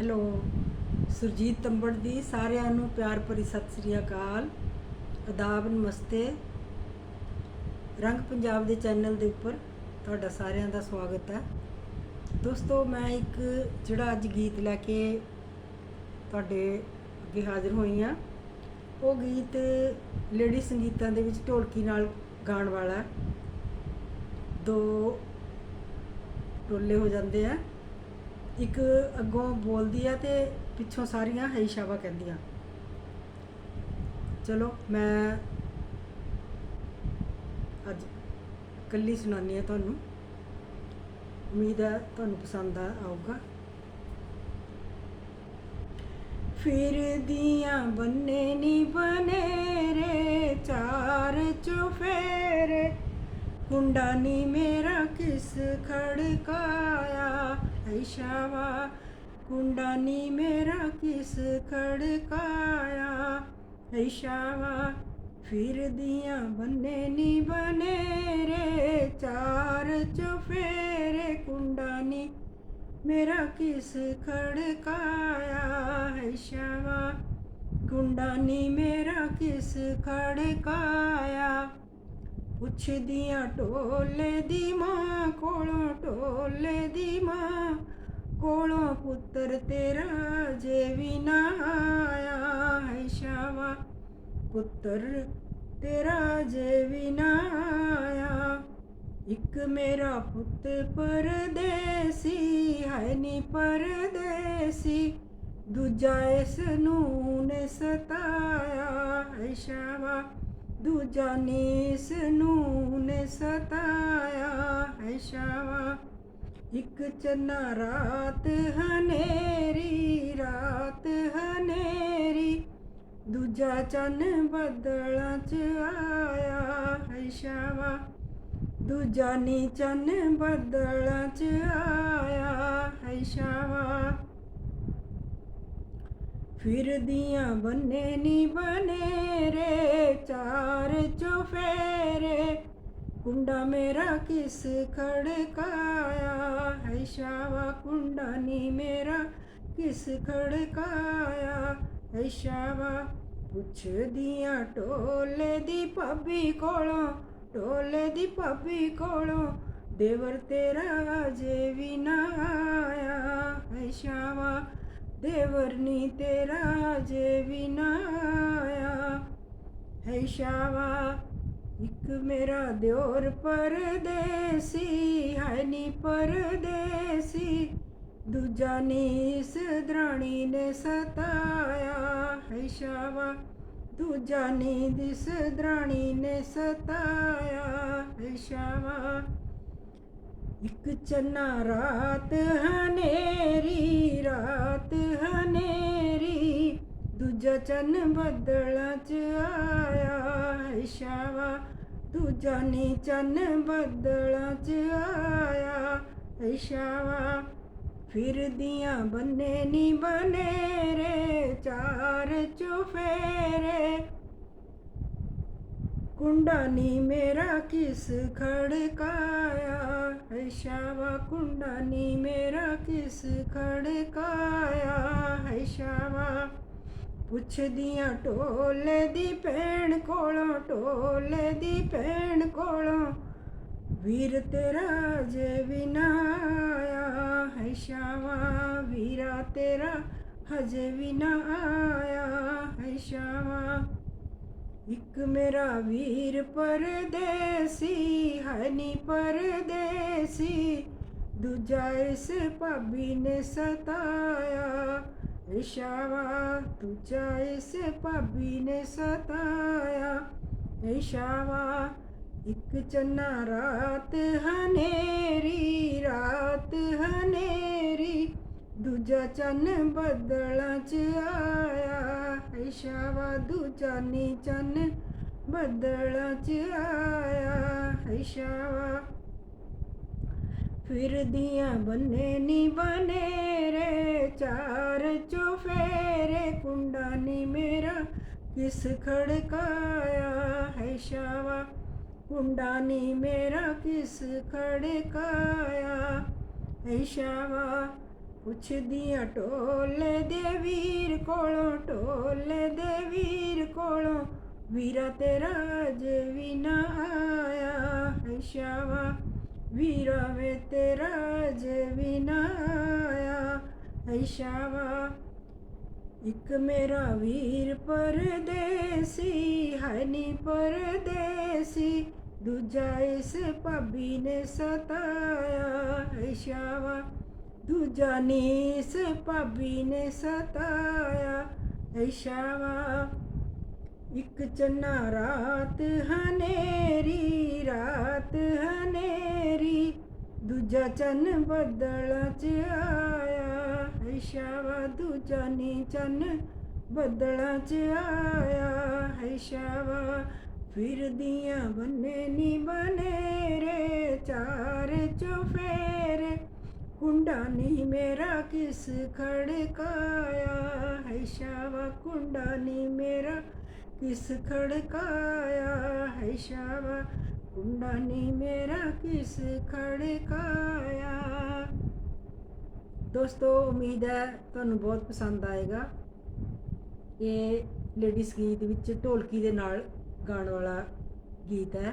Hello, Surjit ਤੰਬੜ ਦੀ ਸਾਰਿਆਂ ਨੂੰ ਪਿਆਰ ਭਰੀ ਸਤਿ ਸ੍ਰੀ ਅਕਾਲ। ਅਦਾਬ ਨਮਸਤੇ। ਰੰਗ ਪੰਜਾਬ ਦੇ ਚੈਨਲ ਦੇ ਉੱਪਰ ਤੁਹਾਡਾ ਸਾਰਿਆਂ ਦਾ ਸਵਾਗਤ ਹੈ। ਦੋਸਤੋ, ਮੈਂ ਇੱਕ ਜਿਹੜਾ ਅੱਜ ਗੀਤ ਲੈ ਕੇ ਤੁਹਾਡੇ ਅੱਗੇ ਹਾਜ਼ਰ ਹੋਈ ਹਾਂ। ਉਹ ਗੀਤ ਲੇਡੀ ਸੰਗੀਤਾਂ ਦੇ ਵਿੱਚ ਢੋਲਕੀ ਨਾਲ ਗਾਉਣ ਵਾਲਾ ਦੋ ਟੋਲੇ ਹੋ ਜਾਂਦੇ ਆ। ਇੱਕ ਅੱਗੋਂ ਬੋਲਦੀ ਆ ਤੇ ਪਿੱਛੋਂ ਸਾਰੀਆਂ ਹੈ ਸ਼ਾਵਾ ਕਹਿੰਦੀਆਂ। ਚਲੋ, ਮੈਂ ਅੱਜ ਕੱਲੀ ਸੁਣਾਉਂਦੀ ਆ ਤੁਹਾਨੂੰ। ਉਮੀਦ ਹੈ ਤੁਹਾਨੂੰ ਪਸੰਦ ਆ, ਆਊਗਾ। ਫਿਰਦੀਆਂ ਬੰਨੇ ਨੀ ਬਨੇਰੇ, ਚਾਰ ਚੁਫੇਰੇ ਕੁੰਡਾ ਨੀ ਮੇਰਾ ਕਿਸ ਖੜਕਾਇਆ ਐਸ਼ਾਵਾ ਕੁੰਡਾ ਮੇਰਾ ਕਿਸ ਖੜਕਾਇਆ? ਐਸ਼ਾਵਾ ਫਿਰਦੀਆਂ ਬੰਨੇ ਨੀ ਬਨੇਰੇ ਚਾਰ ਚੁਫੇਰੇ ਕੁੰਡਾ ਨੀ ਮੇਰਾ ਕਿਸ ਖੜਕਾਇਆ? ਹੈ ਸ਼ਾਵਾ ਕੁੰਡਾ ਮੇਰਾ ਕਿਸ ਖੜਕਾਇਆ? ਪੁੱਛਦੀਆਂ ਢੋਲੇ ਦੀ ਮਾਂ ਕੋਲੋਂ ਢੋਲੇ ਦੀ ਮਾਂ ਕੋਲੋਂ, ਪੁੱਤਰ ਤੇਰਾ ਜੇ ਵੀ ਨਾ ਆਇਆ ਹੈ ਸ਼ਾਵਾ। ਪੁੱਤਰ ਤੇਰਾ ਜੇ ਵੀ ਨਾ ਆਇਆ, ਇੱਕ ਮੇਰਾ ਪੁੱਤ ਪਰਦੇਸੀ ਹੈ ਨੀ ਪਰਦੇਸੀ, ਦੂਜਾ ਇਸ ਨੂੰ ਨੇ ਸਤਾਇਆ ਹੈ ਸ਼ਾਵਾ। ਦੂਜਾ ਨੀ ਨੂੰ ਨੇ ਸਤਾਇਆ ਹੈ ਸ਼ਾਵਾ। ਇੱਕ ਚੰਨਾ ਰਾਤ ਹਨੇਰੀ ਰਾਤ ਹਨੇਰੀ। ਦੂਜਾ ਚੰਨ ਬਦਲਾਂ ਚ ਆਇਆ ਹੈ ਸ਼ਾਵਾ। ਦੂਜਾ ਨੀ ਚੰਨ ਬਦਲਾਂ ਚ ਆਇਆ ਹੈ ਸ਼ਾਵਾ। ਫਿਰਦੀਆਂ ਬੰਨੇ ਨੀ ਬਨੇਰੇ ਚਾਰ ਚੁਫੇਰੇ ਕੁੰਡਾ ਮੇਰਾ ਕਿਸ ਖੜਕਾਇਆ ਹੈ ਸ਼ਾਵਾ ਕੁੰਡਾ ਨੀ ਮੇਰਾ ਕਿਸ ਖੜਕਾਇਆ ਹੈ ਸ਼ਾਵਾ ਪੁੱਛਦੀਆਂ ਢੋਲੇ ਦੀ ਭਾਬੀ ਕੋਲੋਂ ਢੋਲੇ ਦੀ ਭਾਬੀ ਕੋਲੋਂ ਦੇਵਰ ਤੇਰਾ ਜੇ ਵੀ ਨਾ ਆਇਆ ਹੈ ਸ਼ਾਵਾ ਦੇਵਰ ਨੀ ਤੇਰਾ ਜੇ ਵੀ ਆਇਆ ਹੈ ਇੱਕ ਮੇਰਾ ਦਿਓਰ ਪਰਦੇਸੀ, ਹੈ ਨੀ ਪਰਦੇਸੀ। ਦੂਜਾ ਨੀ ਇਸ ਦਰਾਣੀ ਨੇ ਸਤਾਇਆ। ਹੈ ਸ਼ਾਵਾ, ਦੂਜਾ ਨੀ ਦਿਸ ਦਰਾਣੀ ਨੇ ਸਤਾਇਆ। ਹੈ ਸ਼ਾਵਾ, ਇੱਕ ਚੰਨਾ ਰਾਤ ਹਨੇਰੀ ਰਾ ਚੰਨ ਬੱਦਲਾਂ ਚ ਆਇਆ ਹੈ ਸ਼ਾਵਾ ਦੂਜਾ ਨੀ ਚੰਨ ਬੱਦਲਾਂ ਚ ਆਇਆ ਹੈ ਫਿਰਦੀਆਂ ਬੰਨੇ ਨੀ ਬਨੇਰੇ, ਚਾਰ ਚੁਫੇਰੇ ਕੁੰਡਾ ਨੀ ਮੇਰਾ ਕਿਸ ਖੜਕਾਇਆ ਹੈ ਸ਼ਾਵਾ ਕੁੰਡਾ ਨੀ ਮੇਰਾ ਕਿਸ ਖੜਕਾਇਆ ਹੈ ਪੁੱਛਦੀਆਂ ਢੋਲੇ ਦੀ ਭੈਣ ਕੋਲੋਂ, ਢੋਲੇ ਦੀ ਭੈਣ ਕੋਲੋਂ, ਵੀਰ ਤੇਰਾ ਜੇ ਵੀ ਨਾ ਆਇਆ ਹੈ ਸ਼ਾਵਾ ਵੀਰਾ ਤੇਰਾ ਹਜੇ ਵੀ ਨਾ ਆਇਆ ਹੈ ਸ਼ਾਵਾ ਇੱਕ ਮੇਰਾ ਵੀਰ ਪਰਦੇਸੀ ਹਨੀ ਨੀ ਪਰਦੇਸੀ, ਦੂਜਾ ਇਸ ਭਾਬੀ ਨੇ ਸਤਾਇਆ। ਇਸ਼ਾਵਾ ਦੂਜਾ ਇਸ ਭਾਬੀ ਨੇ ਸਤਾਇਆ। ਇਸ਼ਾਵਾ ਇੱਕ ਚੰਨਾ ਰਾਤ ਹਨੇਰੀ ਰਾਤ ਹਨੇਰੀ, ਦੂਜਾ ਚੰਨ ਬੱਦਲਾਂ ਚ ਆਇਆ। ਇਸ਼ਾਵਾ ਦੂਜਾ ਨੀ ਚੰਨ ਬੱਦਲਾਂ ਚ ਆਇਆ। ਇਸ਼ਾਵਾ ਫਿਰਦੀਆਂ ਬੰਨੇ ਨੀ ਬਨੇਰੇ ਚਾਰ ਚੁਫੇਰੇ ਕੁੰਡਾ ਨੀ ਮੇਰਾ ਕਿਸ ਖੜਕਾਇਆ ਹੈ ਸ਼ਾਵਾ। ਕੁੰਡਾ ਨੀ ਮੇਰਾ ਕਿਸ ਖੜਕਾਇਆ ਐ ਸ਼ਾਵਾ। ਪੁੱਛਦੀਆਂ ਢੋਲੇ ਦੇ ਵੀਰ ਕੋਲੋਂ, ਢੋਲੇ ਦੇ ਵੀਰ ਕੋਲੋਂ, ਵੀਰਾ ਤੇਰਾ ਜੇ ਵੀ ਨਾ ਆਇਆ ਹੈ ਸ਼ਾਵਾ। ਵੀਰਾ ਵੇ ਤੇਰਾ ਜੇ ਵੀ ਨਾ ਆਇਆ ਹੈ ਇੱਕ ਮੇਰਾ ਵੀਰ ਪਰਦੇਸੀ ਹੈ ਨੀ ਪਰਦੇਸੀ, ਦੂਜਾ ਇਸ ਭਾਬੀ ਨੇ ਸਤਾਇਆ ਹੈ ਦੂਜਾ ਨੀ ਇਸ ਭਾਬੀ ਨੇ ਸਤਾਇਆ ਹੈ ਇੱਕ ਚੰਨਾ ਰਾਤ ਹਨੇਰੀ ਦੂਜਾ ਚੰਨ ਬੱਦਲਾਂ ਚ ਆਇਆ ਹੈ ਸ਼ਾਵਾ ਦੂਜਾ ਨੀ ਚਨ ਬਦਲਾਂ ਚ ਆਇਆ ਹੈ ਸ਼ਾਵਾ ਫਿਰਦੀਆਂ ਬੰਨੇ ਨੀ ਬਨੇਰੇ, ਚਾਰ ਚੁਫੇਰੇ ਕੁੰਡਾ ਨੀ ਮੇਰਾ ਕਿਸ ਖੜਕਾਇਆ ਹੈ ਸ਼ਾਵਾ ਕੁੰਡਾ ਨੀ ਮੇਰਾ ਕਿਸ ਖੜਕਾਇਆ ਹੈ ਸ਼ਾਵਾ ਕੁੰਡਾ ਨੀ ਮੇਰਾ ਕਿਸ ਖੜਕਾਇਆ ਦੋਸਤੋ, ਉਮੀਦ ਹੈ ਤੁਹਾਨੂੰ ਬਹੁਤ ਪਸੰਦ ਆਏਗਾ ਇਹ ਲੇਡੀਜ਼ ਗੀਤ ਵਿੱਚ ਢੋਲਕੀ ਦੇ ਨਾਲ ਗਾਉਣ ਵਾਲਾ ਗੀਤ ਹੈ।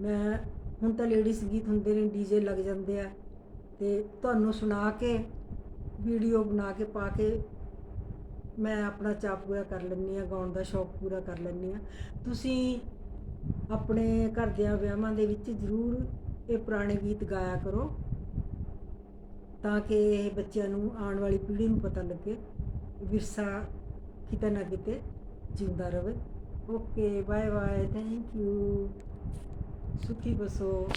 ਮੈਂ, ਹੁਣ ਤਾਂ ਲੇਡੀਜ਼ ਗੀਤ ਹੁੰਦੇ ਨੇ ਡੀਜੇ ਲੱਗ ਜਾਂਦੇ ਆ ਤੇ ਤੁਹਾਨੂੰ ਸੁਣਾ ਕੇ, ਵੀਡੀਓ ਬਣਾ ਕੇ ਪਾ ਕੇ ਮੈਂ ਆਪਣਾ ਚਾਅ ਪੂਰਾ ਕਰ ਲੈਂਦੀ ਆ ਗਾਉਣ ਦਾ ਸ਼ੌਕ ਪੂਰਾ ਕਰ ਲੈਂਦੀ ਆ ਤੁਸੀਂ ਆਪਣੇ ਘਰਦਿਆਂ ਵਿਆਹਾਂ ਦੇ ਵਿੱਚ ਜ਼ਰੂਰ ਇਹ ਪੁਰਾਣੇ ਗੀਤ ਗਾਇਆ ਕਰੋ, ਤਾਂ ਕਿ ਇਹ ਬੱਚਿਆਂ ਨੂੰ ਆਉਣ ਵਾਲੀ ਪੀੜ੍ਹੀ ਨੂੰ ਪਤਾ ਲੱਗੇ ਵਿਰਸਾ ਕਿਤੇ ਨਾ ਕਿਤੇ ਜਿੰਦਾ ਰਹੇ okay bye bye thank you ਸੁਖੀ ਬਸੋ।